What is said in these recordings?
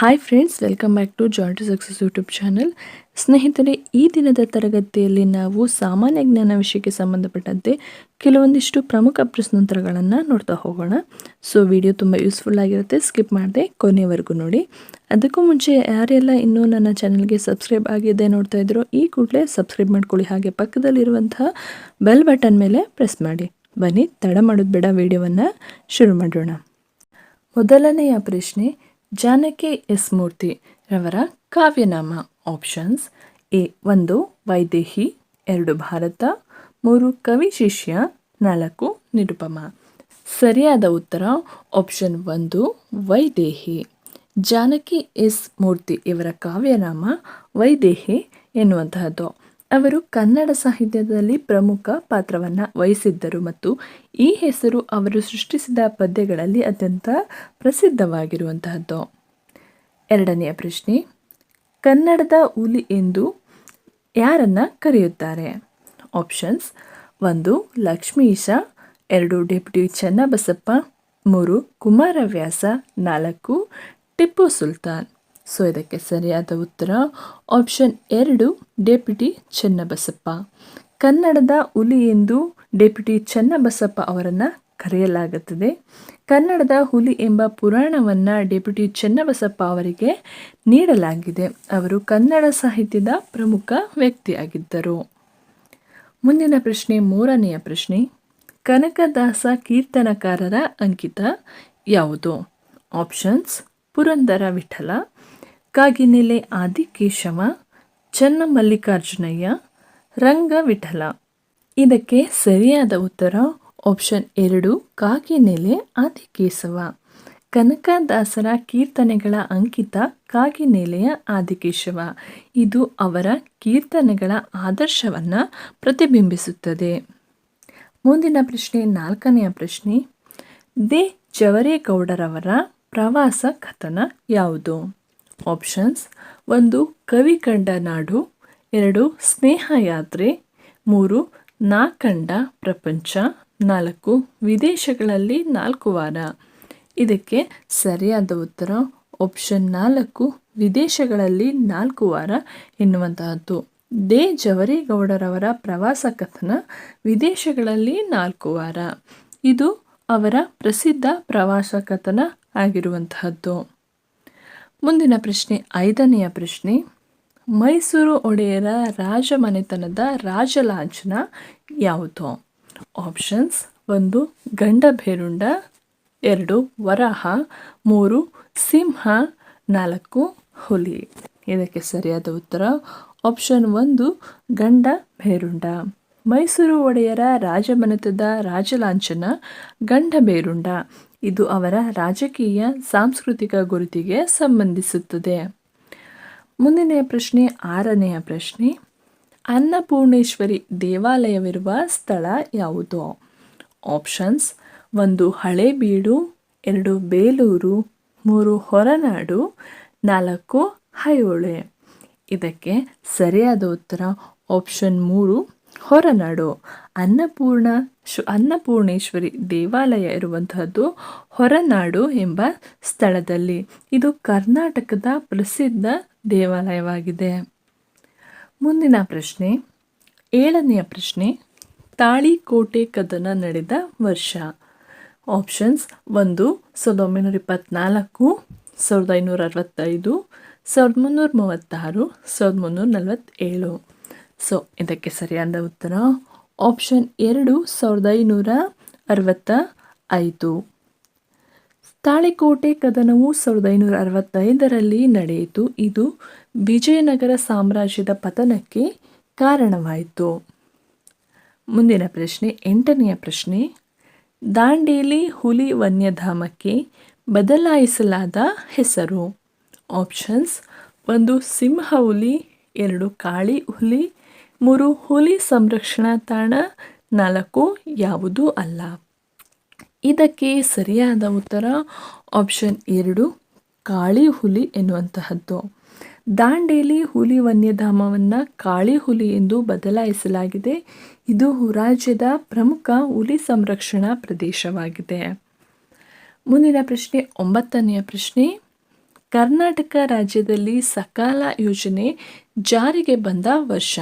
Hi friends welcome back to joint success YouTube channel ಸ್ನೇಹಿತರೆ, ಈ ದಿನದ ತರಗತಿಯಲ್ಲಿ ನಾವು ಸಾಮಾನ್ಯ ಜ್ಞಾನ ವಿಷಯಕ್ಕೆ ಸಂಬಂಧಪಟ್ಟಂತೆ ಕೆಲವೊಂದಿಷ್ಟು ಪ್ರಮುಖ ಪ್ರಶ್ನೋತ್ತರಗಳನ್ನು ನೋಡ್ತಾ ಹೋಗೋಣ. ಸೊ ವಿಡಿಯೋ ತುಂಬ ಯೂಸ್ಫುಲ್ ಆಗಿರುತ್ತೆ. ಸ್ಕಿಪ್ ಮಾಡದೆ ಕೊನೆಯವರೆಗೂ ನೋಡಿ. ಅದಕ್ಕೂ ಮುಂಚೆ ಯಾರೆಲ್ಲ ಇನ್ನೂ ನನ್ನ ಚಾನಲ್ಗೆ ಸಬ್ಸ್ಕ್ರೈಬ್ ಆಗಿದೆ ನೋಡ್ತಾ ಇದ್ರು, ಈ ಕೂಡಲೇ ಸಬ್ಸ್ಕ್ರೈಬ್ ಮಾಡ್ಕೊಳ್ಳಿ. ಹಾಗೆ ಪಕ್ಕದಲ್ಲಿರುವಂತಹ ಬೆಲ್ ಬಟನ್ ಮೇಲೆ ಪ್ರೆಸ್ ಮಾಡಿ. ಬನ್ನಿ, ತಡ ಮಾಡೋದು ಬೇಡ ವಿಡಿಯೋವನ್ನು ಶುರು ಮಾಡೋಣ. ಮೊದಲನೆಯ ಪ್ರಶ್ನೆ ಜಾನಕಿ ಎಸ್ ಮೂರ್ತಿ ರವರ ಕಾವ್ಯನಾಮ ಆಪ್ಷನ್ಸ್ ಎ ಒಂದು ವೈದೇಹಿ, ಎರಡು ಭಾರತ, ಮೂರು ಕವಿ ಶಿಷ್ಯ, ನಾಲ್ಕು ನಿರುಪಮ. ಸರಿಯಾದ ಉತ್ತರ ಆಪ್ಷನ್ ಒಂದು ವೈದೇಹಿ. ಜಾನಕಿ ಎಸ್ ಮೂರ್ತಿ ಇವರ ಕಾವ್ಯನಾಮ ವೈದೇಹಿ ಎನ್ನುವಂತಹದ್ದು. ಅವರು ಕನ್ನಡ ಸಾಹಿತ್ಯದಲ್ಲಿ ಪ್ರಮುಖ ಪಾತ್ರವನ್ನು ವಹಿಸಿದ್ದರು ಮತ್ತು ಈ ಹೆಸರು ಅವರು ಸೃಷ್ಟಿಸಿದ ಪದ್ಯಗಳಲ್ಲಿ ಅತ್ಯಂತ ಪ್ರಸಿದ್ಧವಾಗಿರುವಂತಹದ್ದು. ಎರಡನೆಯ ಪ್ರಶ್ನೆ, ಕನ್ನಡದ ಹುಲಿ ಎಂದು ಯಾರನ್ನ ಕರೆಯುತ್ತಾರೆ? ಆಪ್ಷನ್ಸ್, ಒಂದು ಲಕ್ಷ್ಮೀಶ ಎರಡು, ಡೆಪ್ಯೂಟಿ ಚನ್ನಬಸಪ್ಪ, ಮೂರು, ಕುಮಾರವ್ಯಾಸ, ನಾಲ್ಕು, ಟಿಪ್ಪು ಸುಲ್ತಾನ್. ಸೊ ಇದಕ್ಕೆ ಸರಿಯಾದ ಉತ್ತರ ಆಪ್ಷನ್ ಎರಡು ಡೆಪ್ಯುಟಿ ಚನ್ನಬಸಪ್ಪ ಕನ್ನಡದ ಹುಲಿ ಎಂದು ಡೆಪ್ಯುಟಿ ಚನ್ನಬಸಪ್ಪ ಅವರನ್ನು ಕರೆಯಲಾಗುತ್ತದೆ. ಕನ್ನಡದ ಹುಲಿ ಎಂಬ ಪುರಾಣವನ್ನು ಡೆಪ್ಯುಟಿ ಚನ್ನಬಸಪ್ಪ ಅವರಿಗೆ ನೀಡಲಾಗಿದೆ. ಅವರು ಕನ್ನಡ ಸಾಹಿತ್ಯದ ಪ್ರಮುಖ ವ್ಯಕ್ತಿಯಾಗಿದ್ದರು. ಮುಂದಿನ ಪ್ರಶ್ನೆ, ಮೂರನೆಯ ಪ್ರಶ್ನೆ. ಕನಕದಾಸ ಕೀರ್ತನಕಾರರ ಅಂಕಿತ ಯಾವುದು? ಆಪ್ಷನ್ಸ್ ಪುರಂದರ ವಿಠಲ. ಕಾಗಿನೆಲೆ ಆದಿಕೇಶವ ಚನ್ನಮಲ್ಲಿಕಾರ್ಜುನಯ್ಯ ರಂಗ ವಿಠಲ. ಇದಕ್ಕೆ ಸರಿಯಾದ ಉತ್ತರ ಆಪ್ಷನ್ ಎರಡು ಕಾಗಿನೆಲೆ ಆದಿಕೇಶವ. ಕನಕದಾಸರ ಕೀರ್ತನೆಗಳ ಅಂಕಿತ ಕಾಗಿನೆಲೆಯ ಆದಿಕೇಶವ. ಇದು ಅವರ ಕೀರ್ತನೆಗಳ ಆದರ್ಶವನ್ನು ಪ್ರತಿಬಿಂಬಿಸುತ್ತದೆ. ಮುಂದಿನ ಪ್ರಶ್ನೆ, ನಾಲ್ಕನೆಯ ಪ್ರಶ್ನೆ. ದೇ ಜವರೇಗೌಡರವರ ಪ್ರವಾಸ ಕಥನ ಯಾವುದು? ಆಪ್ಷನ್ಸ್ ಒಂದು, ಕವಿ ಕಂಡ ನಾಡು. ಎರಡು, ಸ್ನೇಹ ಯಾತ್ರೆ. ಮೂರು, ನಾ ಕಂಡ ಪ್ರಪಂಚ. ನಾಲ್ಕು, ವಿದೇಶಗಳಲ್ಲಿ ನಾಲ್ಕು ವಾರ. ಇದಕ್ಕೆ ಸರಿಯಾದ ಉತ್ತರ ಆಪ್ಷನ್ ನಾಲ್ಕು, ವಿದೇಶಗಳಲ್ಲಿ ನಾಲ್ಕು ವಾರ ಎನ್ನುವಂತಹದ್ದು. ದೇ ಜವರೇಗೌಡರವರ ಪ್ರವಾಸ ಕಥನ, ವಿದೇಶಗಳಲ್ಲಿ ನಾಲ್ಕು ವಾರ. ಇದು ಅವರ ಪ್ರಸಿದ್ಧ ಪ್ರವಾಸ ಕಥನ ಆಗಿರುವಂತಹದ್ದು. ಮುಂದಿನ ಪ್ರಶ್ನೆ, ಐದನೆಯ ಪ್ರಶ್ನೆ. ಮೈಸೂರು ಒಡೆಯರ ರಾಜಮನೆತನದ ರಾಜಲಾಂಛನ ಯಾವುದು? ಆಪ್ಷನ್ಸ್, ಒಂದು, ಗಂಡ ಭೇರುಂಡ, ಎರಡು, ವರಾಹ, ಮೂರು, ಸಿಂಹ, ನಾಲ್ಕು, ಹುಲಿ. ಇದಕ್ಕೆ ಸರಿಯಾದ ಉತ್ತರ, ಆಪ್ಷನ್ ಒಂದು, ಗಂಡ ಭೇರುಂಡ. ಮೈಸೂರು ಒಡೆಯರ ರಾಜಮನೆತದ ರಾಜಲಾಂಛನ ಗಂಡಬೇರುಂಡ ಇದು ಅವರ ರಾಜಕೀಯ, ಸಾಂಸ್ಕೃತಿಕ ಗುರುತಿಗೆ ಸಂಬಂಧಿಸುತ್ತದೆ. ಮುಂದಿನ ಪ್ರಶ್ನೆ, ಆರನೆಯ ಪ್ರಶ್ನೆ, ಅನ್ನಪೂರ್ಣೇಶ್ವರಿ ದೇವಾಲಯವಿರುವ ಸ್ಥಳ ಯಾವುದು? ಆಪ್ಷನ್ಸ್, ಒಂದು ಹಳೇಬೀಡು, ಎರಡು ಬೇಲೂರು, ಮೂರು ಹೊರನಾಡು, ನಾಲ್ಕು ಹೈಹೊಳೆ ಇದಕ್ಕೆ ಸರಿಯಾದ ಉತ್ತರ, ಆಪ್ಷನ್ ಮೂರು, ಹೊರನಾಡು. ಅನ್ನಪೂರ್ಣ ಶು, ಅನ್ನಪೂರ್ಣೇಶ್ವರಿ ದೇವಾಲಯ ಇರುವಂತಹದ್ದು ಹೊರನಾಡು ಎಂಬ ಸ್ಥಳದಲ್ಲಿ. ಇದು ಕರ್ನಾಟಕದ ಪ್ರಸಿದ್ಧ ದೇವಾಲಯವಾಗಿದೆ. ಮುಂದಿನ ಪ್ರಶ್ನೆ, ಏಳನೆಯ ಪ್ರಶ್ನೆ, ತಾಳಿಕೋಟೆ ಕದನ ನಡೆದ ವರ್ಷ. ಆಪ್ಷನ್ಸ್, ಒಂದು, ಸಾವಿರದ ಒಂಬೈನೂರ ಇಪ್ಪತ್ತ್ನಾಲ್ಕು ಸಾವಿರದ ಐನೂರ ಅರವತ್ತೈದು, ಸಾವಿರದ ಮುನ್ನೂರ ಮೂವತ್ತಾರು, ಸಾವಿರದ ಮುನ್ನೂರ ನಲವತ್ತೇಳು. ಸೊ ಇದಕ್ಕೆ ಸರಿಯಾದ ಉತ್ತರ ಆಪ್ಷನ್ ಎರಡು ಸಾವಿರದ ಐನೂರ ಅರವತ್ತ ಐದು. ತಾಳಿಕೋಟೆ ಕದನವು ಸಾವಿರದ ಐನೂರ ಅರವತ್ತೈದರಲ್ಲಿ ನಡೆಯಿತು. ಇದು ವಿಜಯನಗರ ಸಾಮ್ರಾಜ್ಯದ ಪತನಕ್ಕೆ ಕಾರಣವಾಯಿತು. ಮುಂದಿನ ಪ್ರಶ್ನೆ, ಎಂಟನೆಯ ಪ್ರಶ್ನೆ. ದಾಂಡೇಲಿ ಹುಲಿ ವನ್ಯಧಾಮಕ್ಕೆ ಬದಲಾಯಿಸಲಾದ ಹೆಸರು. ಆಪ್ಷನ್ಸ್ ಒಂದು ಸಿಂಹ ಹುಲಿ, ಎರಡು ಕಾಳಿ ಹುಲಿ ಮೂರು ಹುಲಿ ಸಂರಕ್ಷಣಾ ತಾಣ, ನಾಲ್ಕು ಯಾವುದೂ ಅಲ್ಲ. ಇದಕ್ಕೆ ಸರಿಯಾದ ಉತ್ತರ ಆಪ್ಷನ್ ಎರಡು, ಕಾಳಿ ಹುಲಿ ಎನ್ನುವಂತಹದ್ದು. ದಾಂಡೇಲಿ ಹುಲಿ ವನ್ಯಧಾಮವನ್ನು ಕಾಳಿ ಹುಲಿ ಎಂದು ಬದಲಾಯಿಸಲಾಗಿದೆ. ಇದು ರಾಜ್ಯದ ಪ್ರಮುಖ ಹುಲಿ ಸಂರಕ್ಷಣಾ ಪ್ರದೇಶವಾಗಿದೆ. ಮುಂದಿನ ಪ್ರಶ್ನೆ, ಒಂಬತ್ತನೆಯ ಪ್ರಶ್ನೆ, ಕರ್ನಾಟಕ ರಾಜ್ಯದಲ್ಲಿ ಸಕಾಲ ಯೋಜನೆ ಜಾರಿಗೆ ಬಂದ ವರ್ಷ.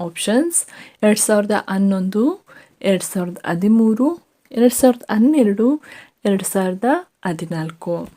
ಆಪ್ಷನ್ಸ್ ಎರಡು ಸಾವಿರದ ಹನ್ನೊಂದು, ಎರಡು ಸಾವಿರದ ಹದಿಮೂರು, ಎರಡು ಸಾವಿರದ ಹನ್ನೆರಡು, ಎರಡು ಸಾವಿರದ ಹದಿನಾಲ್ಕು.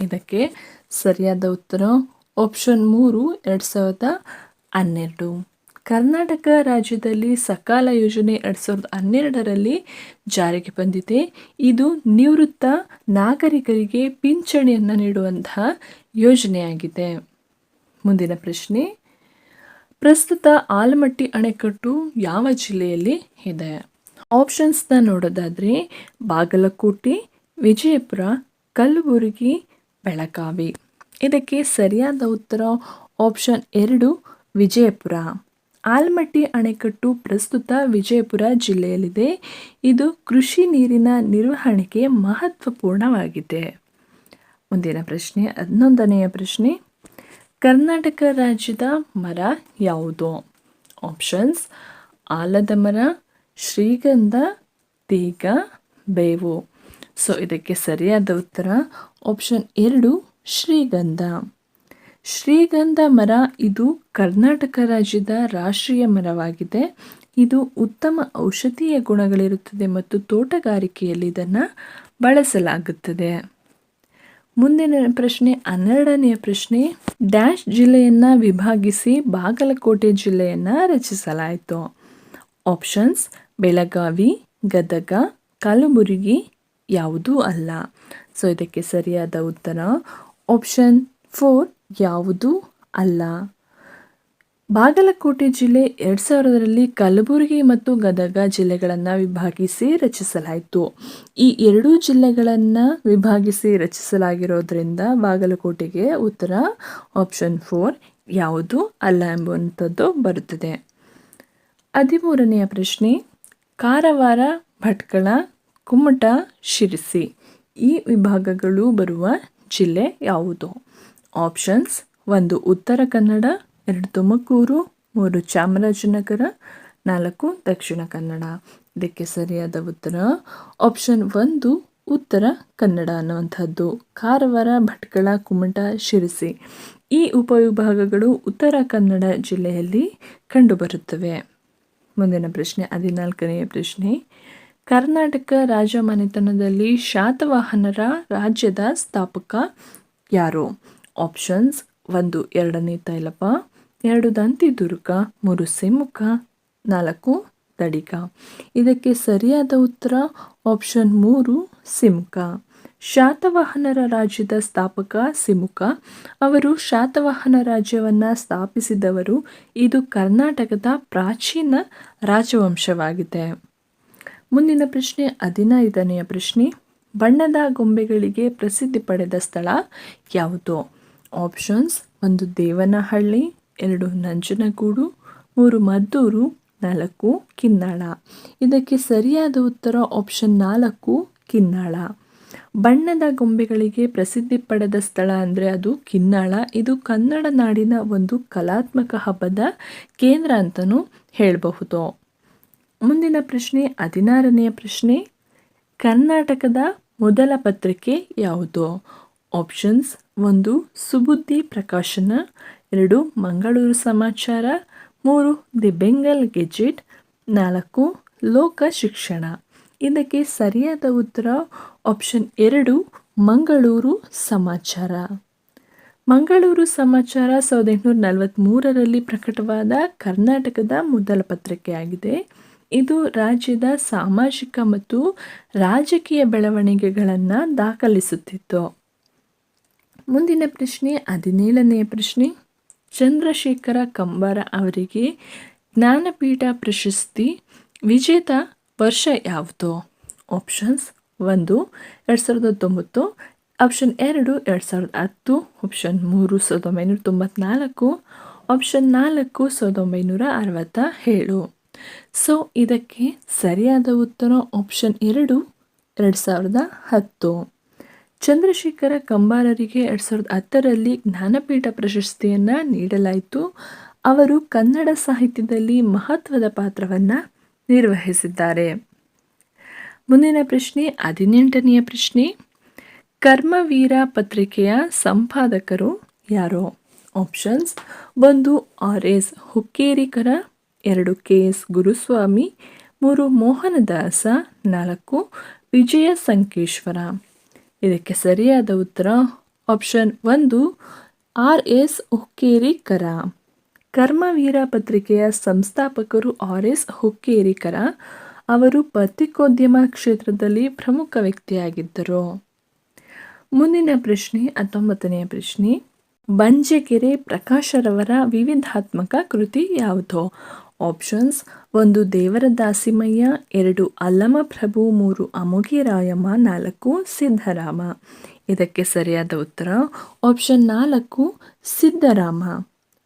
ಇದಕ್ಕೆ ಸರಿಯಾದ ಉತ್ತರ ಆಪ್ಷನ್ ಮೂರು, ಎರಡು ಸಾವಿರದ ಹನ್ನೆರಡು. ಕರ್ನಾಟಕ ರಾಜ್ಯದಲ್ಲಿ ಸಕಾಲ ಯೋಜನೆ ಎರಡು ಸಾವಿರದ ಹನ್ನೆರಡರಲ್ಲಿ ಜಾರಿಗೆ ಬಂದಿದೆ. ಇದು ನಿವೃತ್ತ ನಾಗರಿಕರಿಗೆ ಪಿಂಚಣಿಯನ್ನು ನೀಡುವಂತಹ ಯೋಜನೆಯಾಗಿದೆ. ಮುಂದಿನ ಪ್ರಶ್ನೆ ಪ್ರಸ್ತುತ ಆಲಮಟ್ಟಿ ಅಣೆಕಟ್ಟು ಯಾವ ಜಿಲ್ಲೆಯಲ್ಲಿ ಇದೆ? ಆಪ್ಷನ್ಸ್ನ ನೋಡೋದಾದರೆ ಬಾಗಲಕೋಟೆ, ವಿಜಯಪುರ, ಕಲಬುರಗಿ, ಬೆಳಗಾವಿ. ಇದಕ್ಕೆ ಸರಿಯಾದ ಉತ್ತರ ಆಪ್ಷನ್ ಎರಡು, ವಿಜಯಪುರ. ಆಲ್ಮಟ್ಟಿ ಅಣೆಕಟ್ಟು ಪ್ರಸ್ತುತ ವಿಜಯಪುರ ಜಿಲ್ಲೆಯಲ್ಲಿದೆ. ಇದು ಕೃಷಿ ನೀರಿನ ನಿರ್ವಹಣೆಗೆ ಮಹತ್ವಪೂರ್ಣವಾಗಿದೆ. ಮುಂದಿನ ಪ್ರಶ್ನೆ, ಹನ್ನೊಂದನೆಯ ಪ್ರಶ್ನೆ. ಕರ್ನಾಟಕ ರಾಜ್ಯದ ಮರ ಯಾವುದು? ಆಪ್ಷನ್ಸ್ ಆಲದ ಮರ, ಶ್ರೀಗಂಧ, ತೀಗ, ಬೇವು. ಸೊ ಇದಕ್ಕೆ ಸರಿಯಾದ ಉತ್ತರ ಆಪ್ಷನ್ ಎರಡು, ಶ್ರೀಗಂಧ. ಶ್ರೀಗಂಧ ಮರ ಇದು ಕರ್ನಾಟಕ ರಾಜ್ಯದ ರಾಷ್ಟ್ರೀಯ ಮರವಾಗಿದೆ. ಇದು ಉತ್ತಮ ಔಷಧೀಯ ಗುಣಗಳಿರುತ್ತದೆ ಮತ್ತು ತೋಟಗಾರಿಕೆಯಲ್ಲಿ ಇದನ್ನು ಬಳಸಲಾಗುತ್ತದೆ. ಮುಂದಿನ ಪ್ರಶ್ನೆ, ಹನ್ನೆರಡನೆಯ ಪ್ರಶ್ನೆ, ಡ್ಯಾಶ್ ಜಿಲ್ಲೆಯನ್ನು ವಿಭಾಗಿಸಿ ಬಾಗಲಕೋಟೆ ಜಿಲ್ಲೆಯನ್ನು ರಚಿಸಲಾಯಿತು. ಆಪ್ಷನ್ಸ್, ಬೆಳಗಾವಿ, ಗದಗ, ಕಲಬುರಗಿ ಯಾವುದೂ ಅಲ್ಲ. ಸೊ ಇದಕ್ಕೆ ಸರಿಯಾದ ಉತ್ತರ, ಆಪ್ಷನ್ ಫೋರ್ ಯಾವುದೂ ಅಲ್ಲ. ಬಾಗಲಕೋಟೆ ಜಿಲ್ಲೆ ಎರಡು ಸಾವಿರದಲ್ಲಿ ಕಲಬುರಗಿ ಮತ್ತು ಗದಗ ಜಿಲ್ಲೆಗಳನ್ನು ವಿಭಾಗಿಸಿ ರಚಿಸಲಾಯಿತು. ಈ ಎರಡೂ ಜಿಲ್ಲೆಗಳನ್ನು ವಿಭಾಗಿಸಿ ರಚಿಸಲಾಗಿರೋದ್ರಿಂದ ಬಾಗಲಕೋಟೆಗೆ ಉತ್ತರ ಆಪ್ಷನ್ ಫೋರ್ ಯಾವುದು ಅಲ್ಲ ಎಂಬುವಂಥದ್ದು ಬರುತ್ತದೆ. ಹದಿಮೂರನೆಯ ಪ್ರಶ್ನೆ, ಕಾರವಾರ, ಭಟ್ಕಳ, ಕುಮಟ, ಶಿರಸಿ ಈ ವಿಭಾಗಗಳು ಬರುವ ಜಿಲ್ಲೆ ಯಾವುದು? ಆಪ್ಷನ್ಸ್ ಒಂದು ಉತ್ತರ ಕನ್ನಡ ಎರಡು ತುಮಕೂರು, ಮೂರು ಚಾಮರಾಜನಗರ, ನಾಲ್ಕು ದಕ್ಷಿಣ ಕನ್ನಡ. ಇದಕ್ಕೆ ಸರಿಯಾದ ಉತ್ತರ ಆಪ್ಷನ್ ಒಂದು, ಉತ್ತರ ಕನ್ನಡ ಅನ್ನುವಂಥದ್ದು. ಕಾರವಾರ, ಭಟ್ಕಳ, ಕುಮಟ, ಶಿರಸಿ. ಈ ಉಪವಿಭಾಗಗಳು ಉತ್ತರ ಕನ್ನಡ ಜಿಲ್ಲೆಯಲ್ಲಿ ಕಂಡುಬರುತ್ತವೆ. ಮುಂದಿನ ಪ್ರಶ್ನೆ ಹದಿನಾಲ್ಕನೆಯ ಪ್ರಶ್ನೆ. ಕರ್ನಾಟಕ ರಾಜಮನೆತನದಲ್ಲಿ ಶಾತವಾಹನರ ರಾಜ್ಯದ ಸ್ಥಾಪಕ ಯಾರು? ಆಪ್ಷನ್ಸ್ ಒಂದು, ಎರಡನೇ ತೈಲಪ ಎರಡು ದಂತಿ ದುರ್ಗ ಮೂರು ಸಿಮುಖ ನಾಲ್ಕು ದಡಿಗ ಇದಕ್ಕೆ ಸರಿಯಾದ ಉತ್ತರ ಆಪ್ಷನ್ ಮೂರು ಸಿಮುಖ ಶಾತವಾಹನರ ರಾಜ್ಯದ ಸ್ಥಾಪಕ ಸಿಮುಖ ಅವರು ಶಾತವಾಹನ ರಾಜ್ಯವನ್ನು ಸ್ಥಾಪಿಸಿದವರು ಇದು ಕರ್ನಾಟಕದ ಪ್ರಾಚೀನ ರಾಜವಂಶವಾಗಿದೆ. ಮುಂದಿನ ಪ್ರಶ್ನೆ, ಹದಿನೈದನೆಯ ಪ್ರಶ್ನೆ. ಬಣ್ಣದ ಗೊಂಬೆಗಳಿಗೆ ಪ್ರಸಿದ್ಧಿ ಪಡೆದ ಸ್ಥಳ ಯಾವುದು? ಆಪ್ಷನ್ಸ್ ಒಂದು ದೇವನಹಳ್ಳಿ ಎರಡು ನಂಜನಗೂಡು, ಮೂರು ಮದ್ದೂರು, ನಾಲ್ಕು ಕಿನ್ನಾಳ. ಇದಕ್ಕೆ ಸರಿಯಾದ ಉತ್ತರ ಆಪ್ಷನ್ ನಾಲ್ಕು ಕಿನ್ನಾಳ. ಬಣ್ಣದ ಗೊಂಬೆಗಳಿಗೆ ಪ್ರಸಿದ್ಧಿ ಪಡೆದ ಸ್ಥಳ ಅಂದರೆ ಅದು ಕಿನ್ನಾಳ. ಇದು ಕನ್ನಡ ನಾಡಿನ ಒಂದು ಕಲಾತ್ಮಕ ಹಬ್ಬದ ಕೇಂದ್ರ ಅಂತಲೂ ಹೇಳಬಹುದು. ಮುಂದಿನ ಪ್ರಶ್ನೆ, ಹದಿನಾರನೆಯ ಪ್ರಶ್ನೆ. ಕರ್ನಾಟಕದ ಮೊದಲ ಪತ್ರಿಕೆ ಯಾವುದು? ಆಪ್ಷನ್ಸ್ ಒಂದು ಸುಬುದ್ದಿ ಪ್ರಕಾಶನ ಎರಡು, ಮಂಗಳೂರು ಸಮಾಚಾರ. ಮೂರು, ದಿ ಬೆಂಗಲ್ ಗೆಜೆಟ್. ನಾಲ್ಕು, ಲೋಕ ಶಿಕ್ಷಣ. ಇದಕ್ಕೆ ಸರಿಯಾದ ಉತ್ತರ ಆಪ್ಷನ್ ಎರಡು, ಮಂಗಳೂರು ಸಮಾಚಾರ. ಮಂಗಳೂರು ಸಮಾಚಾರ ಸಾವಿರದ ಎಂಟುನೂರ ನಲವತ್ತ್ಮೂರರಲ್ಲಿ ಪ್ರಕಟವಾದ ಕರ್ನಾಟಕದ ಮೊದಲ ಪತ್ರಿಕೆಯಾಗಿದೆ ಇದು ರಾಜ್ಯದ ಸಾಮಾಜಿಕ ಮತ್ತು ರಾಜಕೀಯ ಬೆಳವಣಿಗೆಗಳನ್ನು ದಾಖಲಿಸುತ್ತಿತ್ತು. ಮುಂದಿನ ಪ್ರಶ್ನೆ, ಹದಿನೇಳನೆಯ ಪ್ರಶ್ನೆ. ಚಂದ್ರಶೇಖರ ಕಂಬಾರ ಅವರಿಗೆ ಜ್ಞಾನಪೀಠ ಪ್ರಶಸ್ತಿ ವಿಜೇತ ವರ್ಷ ಯಾವುದು? ಆಪ್ಷನ್ಸ್ ಒಂದು, ಎರಡು ಸಾವಿರದ ಹತ್ತೊಂಬತ್ತು. ಆಪ್ಷನ್ ಎರಡು ಎರಡು ಸಾವಿರದ ಹತ್ತು. ಆಪ್ಷನ್ ಮೂರು, ಸಾವಿರದ ಒಂಬೈನೂರ ತೊಂಬತ್ನಾಲ್ಕು. ಆಪ್ಷನ್ ನಾಲ್ಕು, ಸಾವಿರದ ಒಂಬೈನೂರ ಅರವತ್ತ ಏಳು ಸೊ ಇದಕ್ಕೆ ಸರಿಯಾದ ಉತ್ತರ ಆಪ್ಷನ್ ಎರಡು ಎರಡು ಸಾವಿರದ ಹತ್ತು. ಚಂದ್ರಶೇಖರ ಕಂಬಾರರಿಗೆ ಎರಡು ಸಾವಿರದ ಹತ್ತರಲ್ಲಿ ಜ್ಞಾನಪೀಠ ಪ್ರಶಸ್ತಿಯನ್ನು ನೀಡಲಾಯಿತು. ಅವರು ಕನ್ನಡ ಸಾಹಿತ್ಯದಲ್ಲಿ ಮಹತ್ವದ ಪಾತ್ರವನ್ನು ನಿರ್ವಹಿಸಿದ್ದಾರೆ. ಮುಂದಿನ ಪ್ರಶ್ನೆ, ಹದಿನೆಂಟನೆಯ ಪ್ರಶ್ನೆ. ಕರ್ಮವೀರ ಪತ್ರಿಕೆಯ ಸಂಪಾದಕರು ಯಾರು? ಆಪ್ಷನ್ಸ್, ಒಂದು ಆರ್ ಎಸ್ ಹುಕ್ಕೇರಿಕರ, ಎರಡು ಕೆ ಎಸ್ ಗುರುಸ್ವಾಮಿ, ಮೂರು ಮೋಹನದಾಸ, ನಾಲ್ಕು ವಿಜಯ ಸಂಕೇಶ್ವರ ಇದಕ್ಕೆ ಸರಿಯಾದ ಉತ್ತರ ಆಪ್ಷನ್ ಒಂದು ಆರ್ ಎಸ್ ಹುಕ್ಕೇರಿಕರ ಕರ್ಮವೀರ ಪತ್ರಿಕೆಯ ಸಂಸ್ಥಾಪಕರು ಆರ್ ಎಸ್ ಹುಕ್ಕೇರಿಕರ ಅವರು ಪತ್ರಿಕೋದ್ಯಮ ಕ್ಷೇತ್ರದಲ್ಲಿ ಪ್ರಮುಖ ವ್ಯಕ್ತಿಯಾಗಿದ್ದರು. ಮುಂದಿನ ಪ್ರಶ್ನೆ ಹತ್ತೊಂಬತ್ತನೆಯ ಪ್ರಶ್ನೆ. ಬಂಜೆಕೆರೆ ಪ್ರಕಾಶರವರ ವಿವಿಧಾತ್ಮಕ ಕೃತಿ ಯಾವುದು? ಆಪ್ಷನ್ಸ್ ಒಂದು ದೇವರ ದಾಸಿಮಯ್ಯ, ಎರಡು ಅಲ್ಲಮ ಪ್ರಭು, ಮೂರು ಅಮೋಘಿರಾಯಮ್ಮ ನಾಲ್ಕು ಸಿದ್ಧರಾಮ. ಇದಕ್ಕೆ ಸರಿಯಾದ ಉತ್ತರ. ಆಪ್ಷನ್ ನಾಲ್ಕು, ಸಿದ್ಧರಾಮ.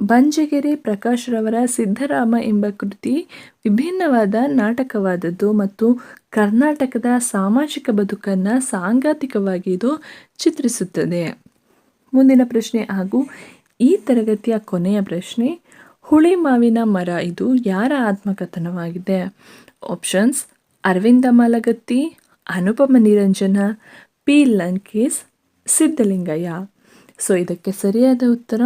ಬಂಜಗೆರೆ ಪ್ರಕಾಶ್ರವರ ಸಿದ್ಧರಾಮ ಎಂಬ ಕೃತಿ ವಿಭಿನ್ನವಾದ ನಾಟಕವಾದದ್ದು ಮತ್ತು ಕರ್ನಾಟಕದ ಸಾಮಾಜಿಕ ಬದುಕನ್ನು ಸಾಂಘಾತಿಕವಾಗಿ ಇದು ಚಿತ್ರಿಸುತ್ತದೆ. ಮುಂದಿನ ಪ್ರಶ್ನೆ ಹಾಗೂ ಈ ತರಗತಿಯ ಕೊನೆಯ ಪ್ರಶ್ನೆ ಹುಳಿ ಮಾವಿನ ಮರ ಇದು ಯಾರ ಆತ್ಮಕಥನವಾಗಿದೆ? Options Aravind Malagatti, Anupama Niranjana, P Lankesh, Siddalingaiah. So ಇದಕ್ಕೆ ಸರಿಯಾದ ಉತ್ತರ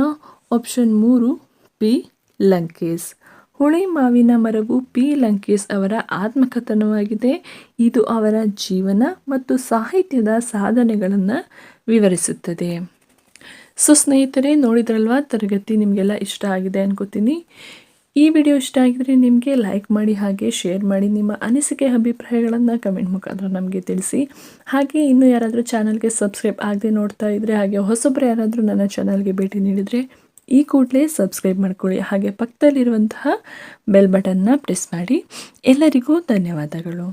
ಆಪ್ಷನ್ ಮೂರು, ಪಿ ಲಂಕೇಶ್. ಹುಳಿ ಮಾವಿನ ಮರವು ಪಿ ಲಂಕೇಶ್ ಅವರ ಆತ್ಮಕಥನವಾಗಿದೆ. ಇದು ಅವರ ಜೀವನ ಮತ್ತು ಸಾಹಿತ್ಯದ ಸಾಧನೆಗಳನ್ನು ವಿವರಿಸುತ್ತದೆ. ಸೊ ಸ್ನೇಹಿತರೆ, ನೋಡಿದ್ರಲ್ವಾ? ತರಗತಿ ನಿಮಗೆಲ್ಲ ಇಷ್ಟ ಆಗಿದೆ ಅನ್ಕೋತೀನಿ. ಈ ವಿಡಿಯೋ ಇಷ್ಟ ಆಗಿದ್ರೆ ನಿಮಗೆ ಲೈಕ್ ಮಾಡಿ, ಹಾಗೆ ಶೇರ್ ಮಾಡಿ, ನಿಮ್ಮ ಅನಿಸಿಕೆ, ಅಭಿಪ್ರಾಯಗಳನ್ನು ಕಮೆಂಟ್ ಮುಖಾಂತರ ನಮಗೆ ತಿಳಿಸಿ. ಹಾಗೆ ಇನ್ನೂ ಯಾರಾದರೂ ಚಾನಲ್ಗೆ ಸಬ್ಸ್ಕ್ರೈಬ್ ಆಗದೆ ನೋಡ್ತಾ ಇದ್ದರೆ ಹಾಗೆ ಹೊಸೊಬ್ಬರು ಯಾರಾದರೂ ನನ್ನ ಚಾನಲ್ಗೆ ಭೇಟಿ ನೀಡಿದರೆ, ಈ ಕೂಡಲೇ ಸಬ್ಸ್ಕ್ರೈಬ್ ಮಾಡ್ಕೊಳ್ಳಿ. ಹಾಗೆ ಪಕ್ಕದಲ್ಲಿರುವಂತಹ ಬೆಲ್ ಬಟನ್ನ ಪ್ರೆಸ್ ಮಾಡಿ. ಎಲ್ಲರಿಗೂ ಧನ್ಯವಾದಗಳು.